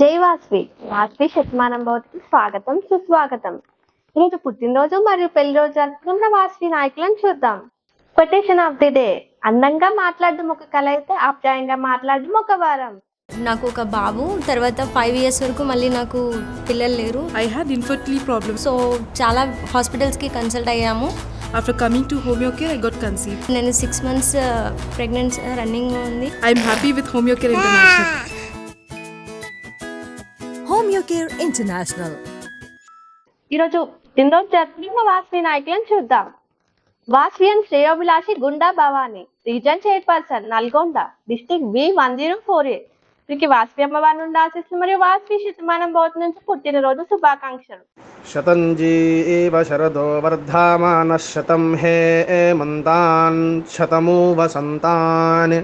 జై వాస్వి. వాస్వి శతమానం భవతికి స్వాగతం సుస్వాగతం. ఈరోజు పుట్టినరోజు మరియు పెళ్ళి రోజు జరుపుకున్న వాస్వి నాయకులను చూద్దాం. కొటేషన్ ఆఫ్ ది డే అందంగా మాట్లాడడం ఒక కళ అయితే ఆప్యాయంగా మాట్లాడడం ఒక వారం. నాకు ఒక బాబు తర్వాత ఫైవ్ ఇయర్స్ వరకు మళ్ళీ నాకు పిల్లలు లేరు. I had infertility problems. So చాలా హాస్పిటల్స్కి కన్సల్ట్ అయ్యాము. After coming to Homeocare, I got conceived. నేను సిక్స్ మంత్స్ ప్రెగ్నెన్సీ రన్నింగ్ ఉంది. I'm happy with Homeocare International. Care international ఈరోజు ఇందోర్ జర్నీలో వాస్వి నాయకులను చూద్దాం. వాస్వియన్ శ్రేయోభిలాషి Gunda Bhavani region chairperson Nalgonda district V one zero four. A వీరికి వాస్వి అమ్మవారి నుండి ఆశిస్తు మరియు వాస్వి శతమానం బోత్ నుంచి పుట్టినరోజు శుభాకాంక్షలు. శతంజీ శరదో వర్ధమాన శతం హే మంతాన్ శతము వసంతాన్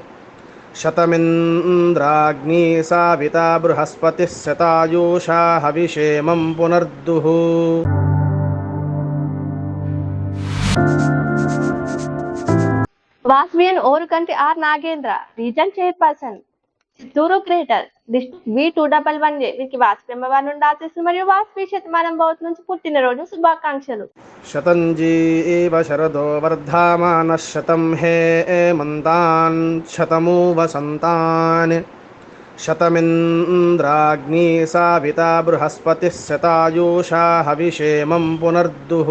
शतमिन्द्राग्नी साविता बृहस्पतिः शतायुषा हविषेमं पुनर्दुः వాస్వియన్ Orukanti R Nagendra region chairperson సూరోక్రేటల్ district V two double one J వీరికి వాసుప్రమ వారి నుండి ఆశీస్సులు మరియు వాస్వి శతమానం భవత్ నుంచి పుట్టినరోజు శుభాకాంక్షలు శతంజీ ఏవ శరదో వర్ధమాన శతం హే మంతాన్ శతమూ వసంతాన్ శతమింద్రాగ్ని సావిత బృహస్పతి శతాయూషా హవిషేమం పునర్దుః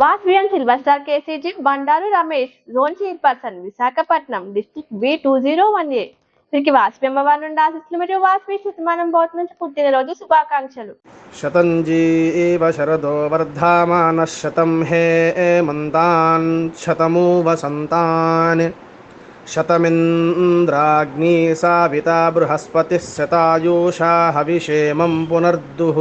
Vasavian silver star KCG Bandaru Ramesh zone chairperson Visakhapatnam district B two zero one A వీరికి వాస్వి అమ్మవారి నుండి ఆశిస్తులు మరియు వాస్వి శతమానం బోత్ నుంచి పుట్టినరోజు శుభాకాంక్షలు. శతంజీ శరదో వర్ధమాన శతం హే మంతాన్ శతమూ వసంతాన్ శతమింద్రాగ్ని సావిత బృహస్పతి శతాయూషా హవిషేమం పునర్దుః.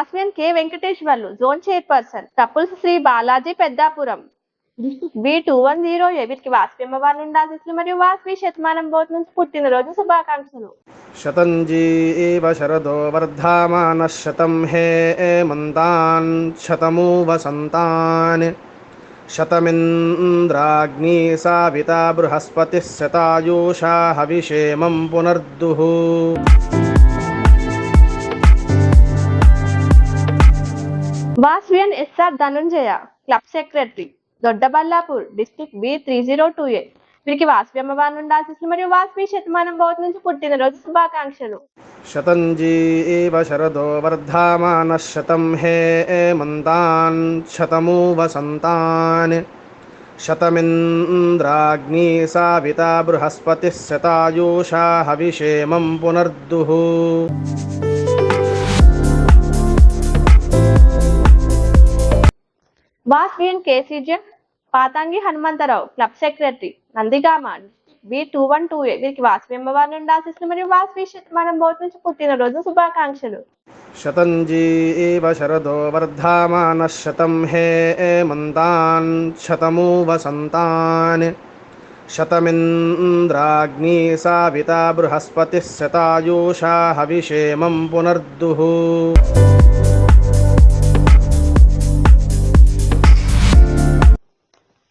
పాస్మియన్ కే వెంకటేష్ వాళ్ళు zone chairperson couples Shri Balaji Peddapuram. V two one zero వీరికి వాస్పి అమ్మవారిని నుండి మరియు వాస్పి శతమానం బోత్ నుంచి పుట్టినరోజు శుభాకాంక్షలు. శతంజీ శరదో వర్ధమాన శతం హే మంతాన్ శతము వసంతాన్ శతమింద్రాగ్ని సావిత బృహస్పతి శతాయూషా హవిషేమం పునర్దుః. Vasavian SR Dhananjaya club secretary Doddaballapur district B three zero two A. వీరికి వాస్వి అమ్మవారి నుండి ఆశిస్తుంది మరియు వాస్వి శతమానం భవత్ నుంచి పుట్టినరోజు శుభాకాంక్షలు. శతంజీ శరదో వర్ధమాన శతం హే మంతాన్ శతమూ వసంతాన్ శతమింద్రాగ్ని సావిత బృహస్పతి శతాయూషా హవిషేమం పునర్దుః. Was BN KCGM Patangi Hanumantharao club secretary Nandigama B two one two A వీరికి వాస్వి అమ్మవారి నుండి ఆశిస్తుంది మరియు వాస్వి మనం బోత్ నుంచి పుట్టినరోజు శుభాకాంక్షలు. శతంజీ శరదో వర్ధమాన శతం హే మంతాన్ శతమూ వసంతాన్. శతమింద్రాగ్ని సావిత బృహస్పతి శతాయూషా హవిషేమం పునర్దుః.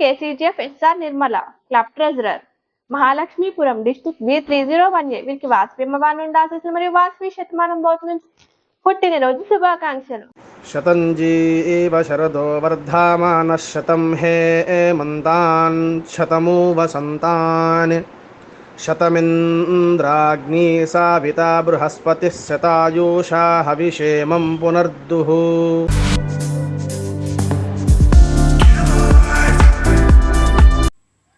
KCGF SR Nirmala club treasurer Mahalakshmipuram district V three zero one A వీరికి వాసవి అమ్మవారి నుండి ఆశీస్సులు మరియు వాసవి శతమానం బోత్ నుంచి పుట్టినరోజు శుభాకాంక్షలు. శతంజీ ఇవ శరదో వర్ధమానः శతం హేమంతాన్ శతమూ వసంతాన్ శతమింద్రాగ్నీ సావితా బృహస్పతిः శతాయూషా హవిషేమం పునర్దుః।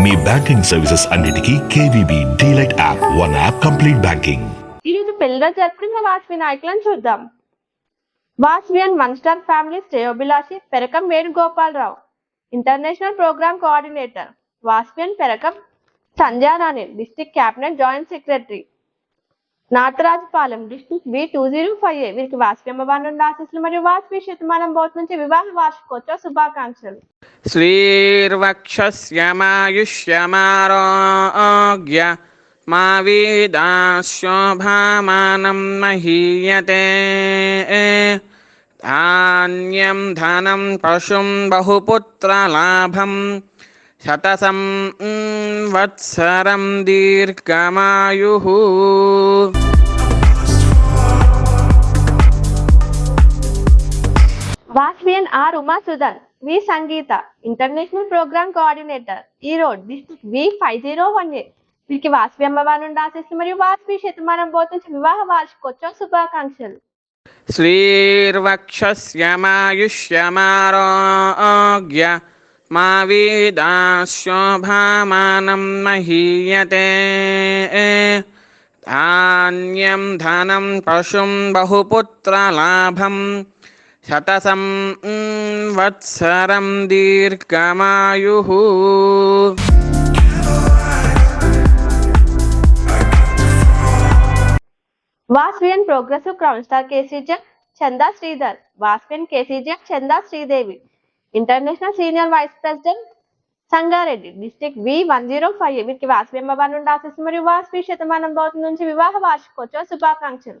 మీ బ్యాంకింగ్ సర్వీసెస్ అన్నిటికీ KVB delight app. One app complete banking ఈరోజు పెళ్ళిలో జరుపుకున్న వాసవి నాయకులను చూద్దాం. Vasavian one star family Sreyobhilashi Perakam Venugopalarao international programme coordinator. Vasavian Perakam Sandhyarani district cabinet joint secretary. Natarajapalem district B two zero five A వీరికి వాసవి అమ్మవారి నుండి ఆశీస్సులు మరియు వాసవి శతమానం బోత్ నుంచి వివాహ వార్షికోత్సవ శుభాకాంక్షలు श्रीर्वक्षस्यमायुष्यमारोग्य मा वेदाशोभामानं महीयते धान्यं धनं पशुं बहुपुत्रलाभं शतसं mm, वत्सरं दीर्घमायुः Vasavian R Umasudhar V Sangeetha international programme coordinator Erode district V five zero one A వీరికి వాస్వి అమ్మవారి నుండి ఆశిస్తూ మరియు వాస్వి శతమానం బోధించి వివాహ వార్షికోత్సవం శుభాకాంక్షలు శ్రీర్వక్షమాయుష్యమారోగ్య మా వీదాశోభామానం మహీయతే ధాన్యం ధనం పశుం బహుపుత్రలాభం శతసం వత్సరం దీర్ఘమాయు Vasavian progressive crown star KCG Chanda Sridhar Vasavian KCG Chanda Sridevi international senior vice president Sangareddy district V one zero five వీరికి వాస్వి భవన్ నుండి ఆశిస్తు మరియు వాస్వి శతమానం భౌతి నుంచి వివాహ వార్షికోత్సవ శుభాకాంక్షలు।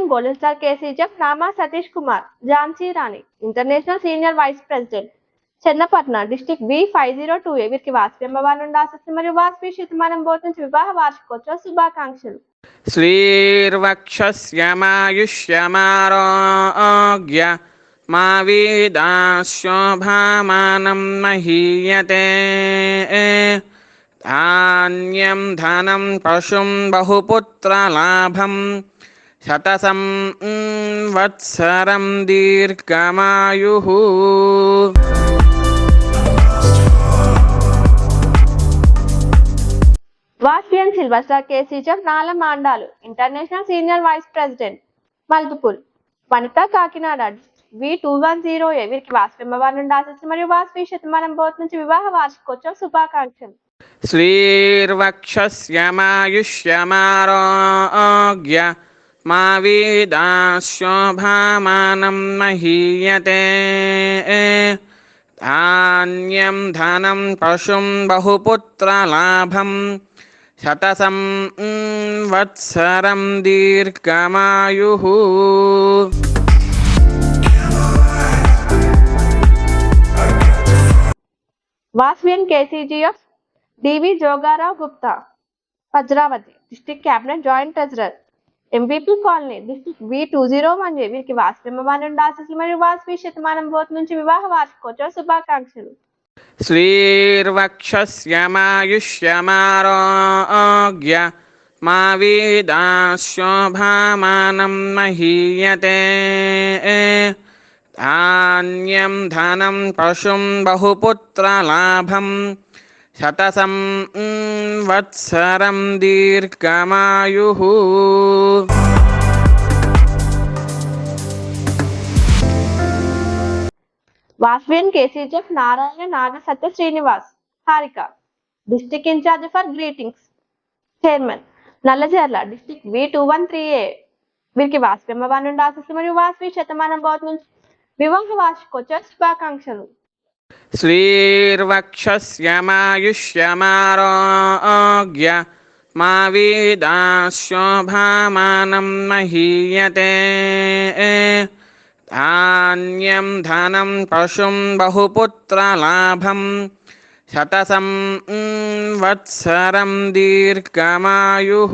And golden star KCGF Rama Satish Kumar Jhansi Rani international senior vice president Channapatna district B five zero two A వీరికి వాస్పీ అమ్మవారి నుండి ఆశిస్తుంది మరియు వాస్పీ శతమానం బోధించి వివాహ వార్షికోత్సవ శుభాకాంక్షలు. శ్రీర్వక్షమాయుష్యమారోగ్య మా వీదాశోభామానం మహీయతే. ధాన్యం ధనం పశుం బహుపుత్రలాభం శతసం వత్సరం దీర్ఘమాయు వాస్లియన్ సిల్వస్టా కేసీజం నాలమాండాలు international senior vice president మల్దుపూల్ Vanitha Kakinada V two one zero A వీరికి వాసు నుండి ఆశిస్తున్న మరియు వాసు శతమానం బోత్ నుంచి వివాహ వార్షికోత్సవం శుభాకాంక్షలు. శ్రీర్వక్షమాయుష్యమారోగ్య मा वेदाशोभामानं महीयते। धान्यं धनं पशुं बहुपुत्रलाभं। शतसं वत्सरं दीर्घमायुः। Vasavian KCGF DV Jogarao Gupta पजरावती district cabinet joint treasurer MPP colony. District V two zero one A వీరికి వాసుబ్రహ్మ నుండి ఆశీస్సులు మరియు వాసు శతమానం బోత్ నుంచి వివాహ వార్షికోత్సవ శుభాకాంక్షలు. శ్రీర్వక్షమాయుష్యమారోగ్య మా వీదాశోభామానం మహీయతే. ధాన్యం ధనం పశుం బహుపుత్రలాభం శతసం వత్సరం దీర్ఘమాయు Vasavian KCGF Narayana Naga Satya Srinivas Harika district incharge for greetings chairman Nallajerla district V two one three A వీరికి వాస్వి అమ్మవారి నుండి ఆశిస్తు మరియు వాస్వి శతమానం భవత్ నుంచి వివాహ వార్షికోత్సవ శుభాకాంక్షలు। श्रीर्वक्षस्यमायुष्यमारोग्य मा वेदाशोभामानं महीयते धान्यं धनं पशुं बहुपुत्रलाभं शतसं mm, वत्सरं दीर्घमायुः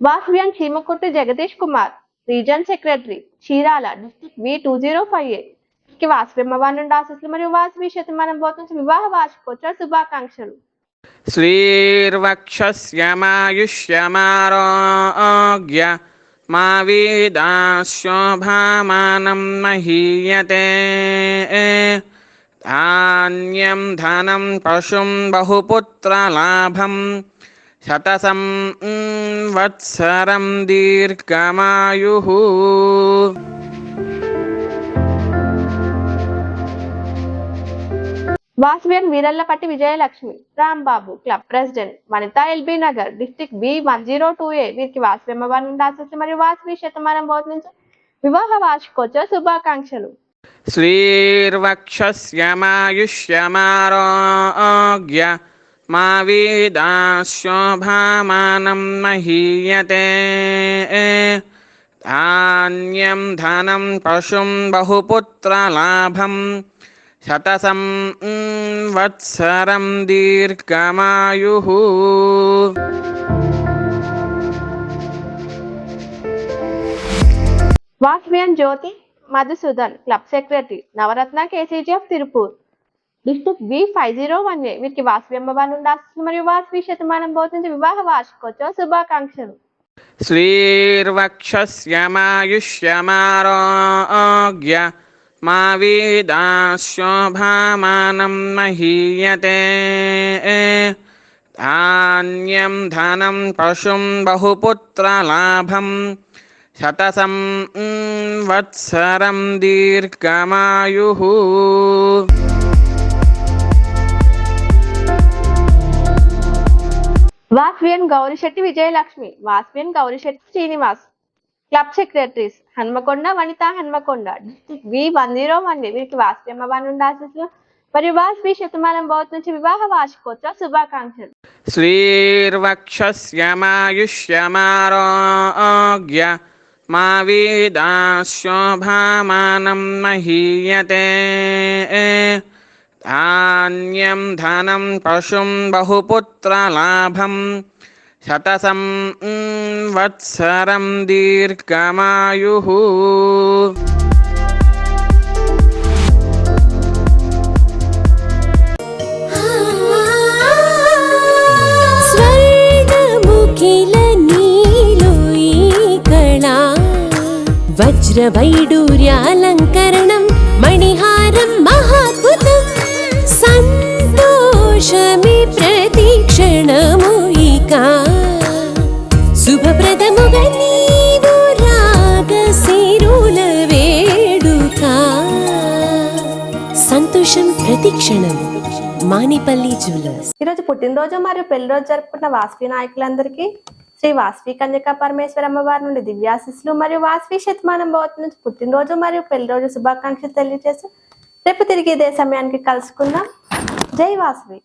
వాస్వియన్ Chimakurthi Jagadish Kumar region secretary Chirala district V two zero five eight కి వాసుప్రమవా నుండి ఆశస్సులు మరియు వాసవి శతమానం పోతుంది వివాహ వార్షికోత్సవ శుభాకాంక్షలు శ్రీర్వక్షమాయుష్యమారోగ్య మా వీదాశోభామానం మహీయతే ధాన్యం ధనం పశుం బహుపుత్రలాభం శతసం వత్సరం దీర్ఘమాయు Vasavian Veerallapatti Vijayalakshmi Rambabu club president Vanitha LB Nagar district B one zero two A వీరికి వాస్వి అమ్మవారిని దాసోత్సవం మరియు వాస్వి శతమానం బోధించి వివాహ వార్షికోత్సవ శుభాకాంక్షలు. శ్రీర్వక్షమాయుష్యమారోగ్య మా వేదా మహీయతే ధాన్యం ధనం పశుం బహుపుత్రలాభం శతసం వత్సరం దీర్ఘమాయు వాస్మియన్ Jyothi Madhusudan club secretary Navaratna KCGF Tiruppur district V five zero one A వీరికి వాసవి అమ్మవారి నుండి ఆశిస్తున్న మరియు వాసవి శతమానం బోధించి వివాహ వార్షికోత్సవ శుభాకాంక్షలు. శ్రీర్వక్షమాయుష్యమారోగ్య మా వీదాశోభామానం మహీయతే. ధాన్యం ధనం పశుం బహుపుత్రలాభం శతసం వత్సరం దీర్ఘమాయు. Vasavian Gowrishetty Vijayalakshmi Vasavian Gowrishetty Srinivas. Club secretaries Hanamkonda Vanitha Hanamkonda. District V one zero one వీరికి వాస్వియమ్మ వన్ ఆశీస్సులు. మరియు వాస్వి శతమానం భవత్ నుంచి వివాహ వార్షికోత్సవ శుభాకాంక్షలు. శ్రీర్వక్షమాయుష్యమారోగ్య మా వీదాశోభామానం మహీయతే. ధాన్యం ధనం పశుం బహుపుత్రలాభం శతసం వత్సరం దీర్ఘమాయు వజ్రవైడూర్యాలంకరణం సంతోషమి ప్రతిక్షణము ఇక. శుభప్రదముగా నీవు రాగ శిరుల వేడుక. సంతోషం ప్రతిక్షణం మానిపల్లి జ్యువెలర్స్. ఈరోజు పుట్టినరోజు మరియు పెళ్ళి రోజు జరుపుకున్న వాస్వి నాయకులందరికీ శ్రీ వాస్వి కన్యకా పరమేశ్వర అమ్మవారి నుండి దివ్యాశిస్సులు మరియు వాస్వి శతమానం భవతి నుంచి పుట్టినరోజు మరియు పెళ్ళి రోజు శుభాకాంక్షలు తెలియజేసి రేపు తిరిగి ఇదే సమయానికి కలుసుకుందాం. జై వాస్వి.